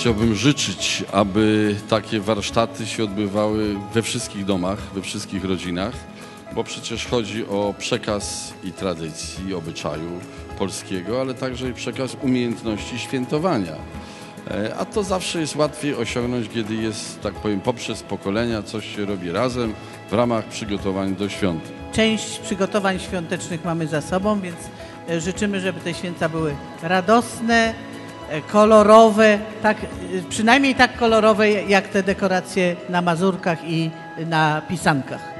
chciałbym życzyć, aby takie warsztaty się odbywały we wszystkich domach, we wszystkich rodzinach, bo przecież chodzi o przekaz i tradycji, obyczaju polskiego, ale także i przekaz umiejętności świętowania. E, A to zawsze jest łatwiej osiągnąć, kiedy jest, tak powiem, poprzez pokolenia coś się robi razem w ramach przygotowań do świąt. Część przygotowań świątecznych mamy za sobą, więc e, życzymy, żeby te święta były radosne, kolorowe, tak, e, przynajmniej tak kolorowe jak te dekoracje na Mazurkach i na pisankach.